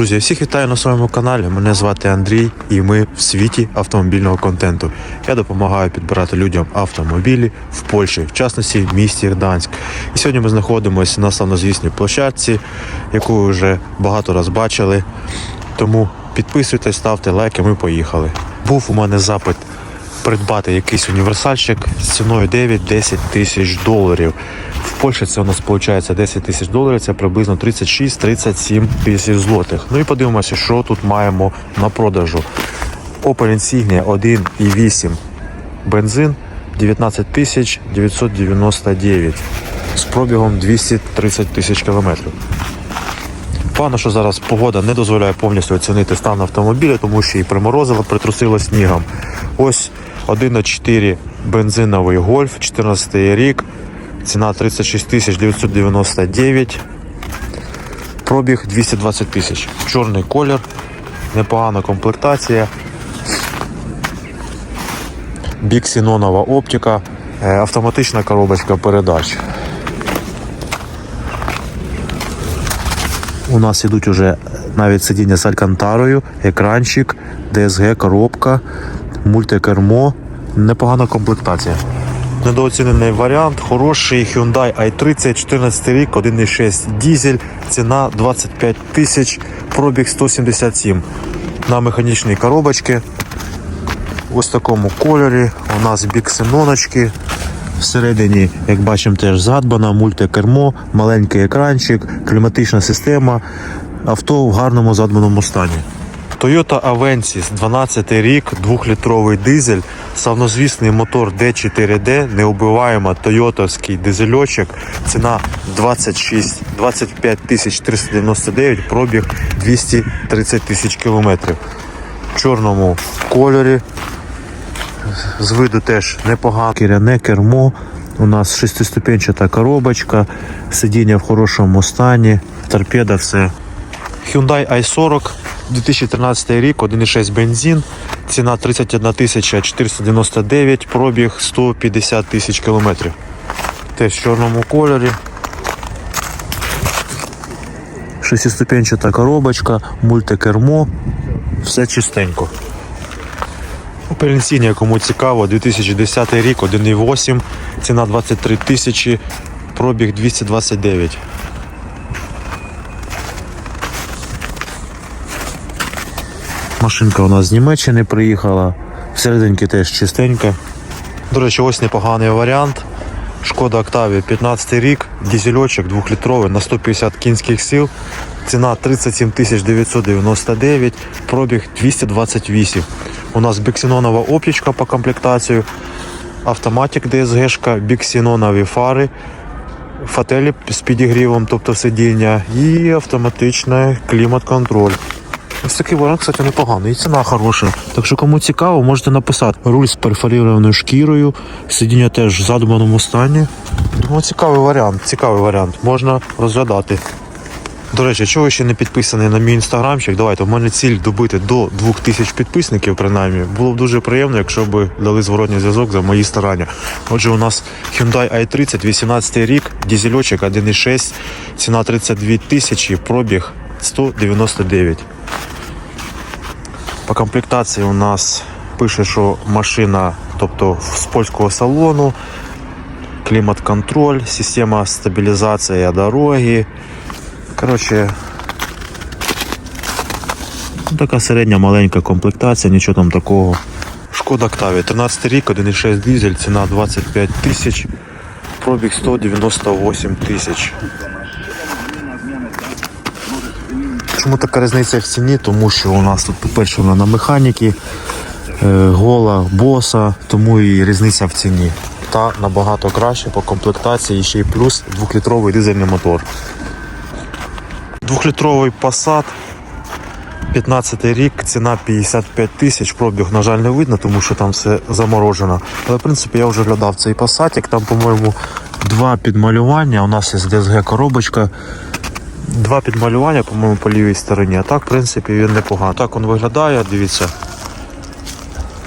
Друзі, всіх вітаю на своєму каналі. Мене звати Андрій, і ми в світі автомобільного контенту. Я допомагаю підбирати людям автомобілі в Польщі, в частності в місті Гданськ. І сьогодні ми знаходимося на славнозвісній площадці, яку ви вже багато раз бачили. Тому підписуйтесь, ставте лайки, ми поїхали. Був у мене запит придбати якийсь універсальщик з ціною 9-10 тисяч доларів. В Польщі це у нас виходить 10 тисяч доларів, це приблизно 36-37 тисяч злотих. Ну і подивимося, що тут маємо на продажу. Opel Insignia 1,8 бензин 19 тисяч 999 з пробігом 230 тисяч кілометрів. Погано, що зараз погода не дозволяє повністю оцінити стан автомобіля, тому що і приморозило, притрусило снігом. Ось 1,4 бензиновий гольф, 14 рік, ціна 36 тисяч 999, пробіг 220 тисяч. Чорний колір, непогана комплектація. Біксінонова оптика, е, автоматична коробочка передач. У нас ідуть уже навіть сидіння з алькантарою, екранчик, DSG, коробка, мультикермо, непогана комплектація. Недооцінений варіант, хороший Hyundai i30, 14 рік, 1,6 дізель, ціна 25 тисяч, пробіг 177. На механічній коробочці. Ось такому кольорі. У нас біксеноночки. Всередині, як бачимо, теж задбана, мультикермо, маленький екранчик, кліматична система, авто в гарному задбаному стані. Toyota Avensis, 12 рік, 2-літровий дизель, славнозвісний мотор D4D, неубиваємо тойотовський дизельочок, ціна 26 25 тисяч 399, пробіг 230 тисяч кілометрів. В чорному кольорі, з виду теж непогано. Кіряне кермо. У нас шестиступенчата коробочка, сидіння в хорошому стані, торпеда, все. Hyundai i40, 2013 рік, 1,6 бензин, ціна 31 499, пробіг 150 тисяч кілометрів. Теж в чорному кольорі. Шестиступенчата коробочка, мультикермо, все чистенько. Insignia, кому цікаво, 2010 рік, 1,8, ціна 23 тисячі, пробіг 229. Машинка у нас з Німеччини приїхала, всерединки теж чистенька. До речі, ось непоганий варіант. Шкода Octavia 15 рік, дізельочок 2-літровий на 150 кінських сил. Ціна 37 999, пробіг 228. У нас біксенонова оптичка по комплектацію, автоматик DSG, біксенонові фари, фателі з підігрівом, тобто сидіння, і автоматичний клімат-контроль. Ось такий варіант, кстати, непоганий. І ціна хороша. Так що кому цікаво, можете написати. Руль з перфорірованою шкірою, сидіння теж в задуманому стані. Думаю, цікавий варіант, цікавий варіант. Можна розглядати. До речі, чого ви ще не підписаний на мій інстаграмчик? Давайте, у мене ціль добити до 2000 підписників, принаймні. Було б дуже приємно, якщо б дали зворотній зв'язок за мої старання. Отже, у нас Hyundai i30, 18 рік, дізельочок 1,6, ціна 32 тисячі, пробіг 199. По комплектації у нас пише, що машина, тобто з польського салону, клімат-контроль, система стабілізації дороги. Коротше, така середня маленька комплектація, нічого там такого. Шкода Octavia, 13 рік, 1,6 дизель, ціна 25 тисяч, пробіг 198 тисяч. Чому така різниця в ціні? Тому що у нас тут, по-перше, вона на механіки, е, гола, боса, тому і різниця в ціні. Та набагато краще по комплектації, ще й плюс 2-літровий дизельний мотор. Двохлітровий Passat, 15 рік, ціна 55 тисяч, пробіг, на жаль, не видно, тому що там все заморожено. Але, в принципі, я вже глядав цей Passat, там, по-моєму, два підмалювання. У нас є DSG коробочка. Два підмалювання, по-моєму, по лівій стороні. А так, в принципі, він непоганий. Так він виглядає, дивіться.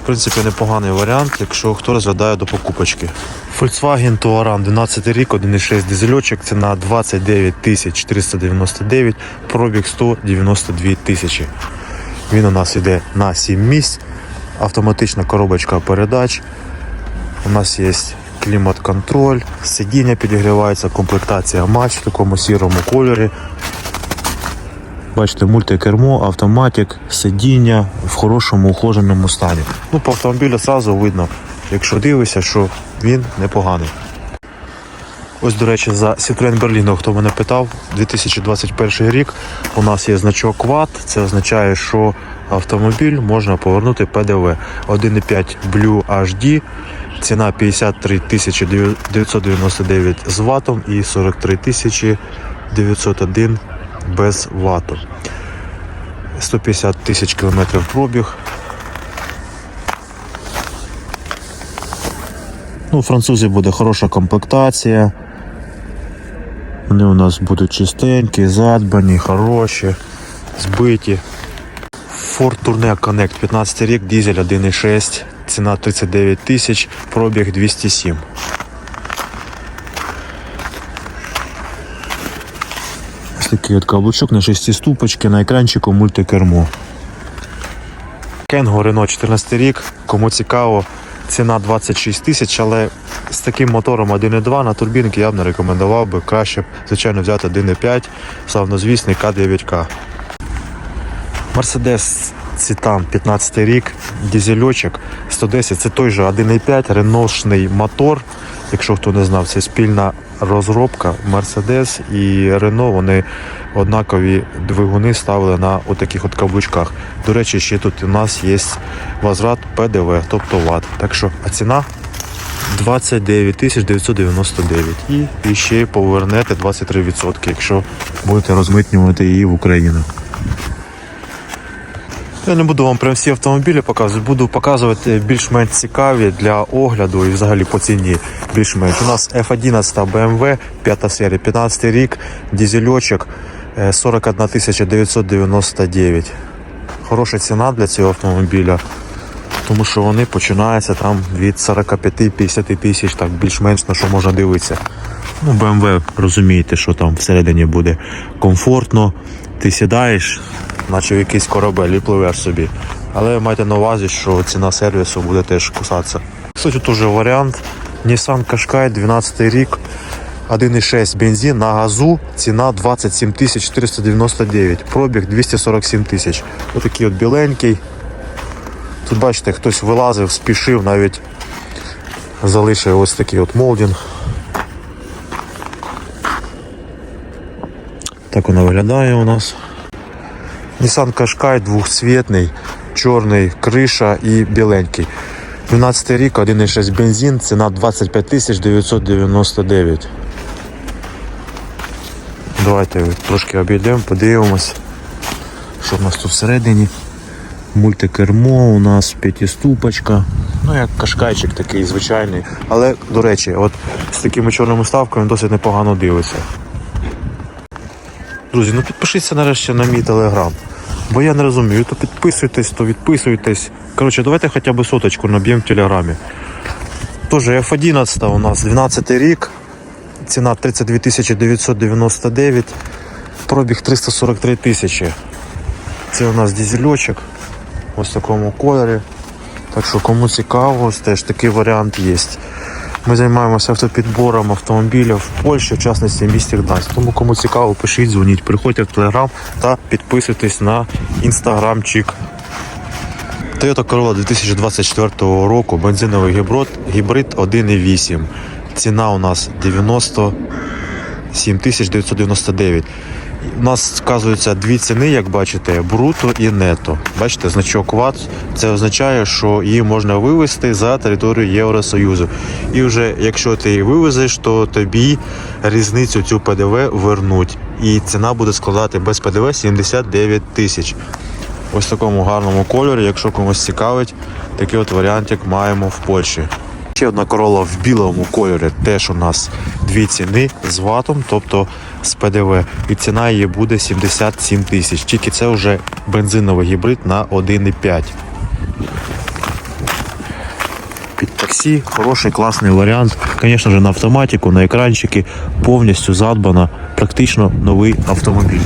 В принципі, непоганий варіант, якщо хто розглядає до покупочки. Volkswagen Touran 12 рік, 1,6 дизельочок, ціна 29 тисяч 499, пробіг 192 тисячі. Він у нас йде на 7 місць, автоматична коробочка передач. У нас є клімат-контроль, сидіння підігрівається, комплектація матч в такому сірому кольорі. Бачите, мультикермо, автоматик, сидіння в хорошому ухоженому стані. Ну, по автомобілю одразу видно, якщо дивишся, що він непоганий. Ось, до речі, за Citroen Berlino, хто мене питав, 2021 рік у нас є значок ВАТ. Це означає, що автомобіль можна повернути ПДВ 1,5 Blue HD, ціна 53 999 з ватом і 43 901 без вату. 150 тисяч кілометрів пробіг. Ну, у французів буде хороша комплектація. Вони у нас будуть чистенькі, задбані, хороші, збиті. Ford Tourneo Connect 15 рік, дизель 1.6, ціна 39 тисяч, пробіг 207. Ось такий от каблучок на 6 ступочки, на екранчику мультикермо. Кенго Renault 14 рік, кому цікаво, ціна 26 тисяч, але з таким мотором 1.2 на турбінки я б не рекомендував би. Краще б, звичайно, взяти 1.5, славнозвісний К9К. Мерседес Цитан 15 рік, дізельочок 110, це той же 1.5 реношний мотор. Якщо хто не знав, це спільна розробка Мерседес і Рено. Вони однакові двигуни ставили на отаких от каблучках. До речі, ще тут у нас є возврат ПДВ, тобто ВАТ. Так що, а ціна 29 тисяч 999 і, і ще повернете 23%, якщо будете розмитнювати її в Україну. Я не буду вам прям всі автомобілі показувати, буду показувати більш-менш цікаві для огляду і взагалі по ціні більш-менш. У нас F11 BMW, 5 серія, 15 рік, дізельочок е, 41 999. Хороша ціна для цього автомобіля, тому що вони починаються там від 45-50 тисяч, так більш-менш на що можна дивитися. Ну, BMW, розумієте, що там всередині буде комфортно. Ти сідаєш, наче в якийсь корабель і пливеш собі. Але майте на увазі, що ціна сервісу буде теж кусатися. Кстати, теж варіант. Nissan Qashqai 12 рік, 1,6 бензин на газу, ціна 27 тисяч 499, пробіг 247 тисяч. Отакий от біленький. Тут бачите, хтось вилазив, спішив, навіть залишив ось такий от молдинг. Так воно виглядає у нас. Nissan Qashqai двохцвітний, чорний, криша і біленький. 12 рік, 1,6 бензин, ціна 25 тисяч 999. Давайте трошки обійдемо, подивимось, що в нас тут всередині. Мультикермо у нас п'ятиступочка. Ну, як кашкайчик такий звичайний. Але, до речі, от з такими чорними ставками досить непогано дивиться. Друзі, ну підпишіться нарешті на мій телеграм. Бо я не розумію, то підписуйтесь, то відписуйтесь. Коротше, давайте хоча б соточку наб'ємо в телеграмі. Тоже F11 у нас 12 рік. Ціна 32 999, пробіг 343 тисячі. Це у нас дізельочок. Ось в такому кольорі. Так що кому цікаво, теж такий варіант є. Ми займаємося автопідбором автомобілів в Польщі, в частності місті Гданськ. Тому кому цікаво, пишіть, дзвоніть, приходьте в Телеграм та підписуйтесь на інстаграмчик. Toyota Corolla 2024 року, бензиновий гібрид, гібрид 1.8. Ціна у нас 97 999. У нас вказуються дві ціни, як бачите, бруто і нето. Бачите, значок ВАТ. Це означає, що її можна вивезти за територію Євросоюзу. І вже якщо ти її вивезеш, то тобі різницю цю ПДВ вернуть. І ціна буде складати без ПДВ 79 тисяч. Ось в такому гарному кольорі, якщо комусь цікавить, такий от варіантик маємо в Польщі. Ще одна корола в білому кольорі, теж у нас дві ціни з ватом, тобто з ПДВ. І ціна її буде 77 тисяч. Тільки це вже бензиновий гібрид на 1,5. під таксі. Хороший, класний варіант. Звісно ж, на автоматику, на екранчики, повністю задбано, практично новий автомобіль.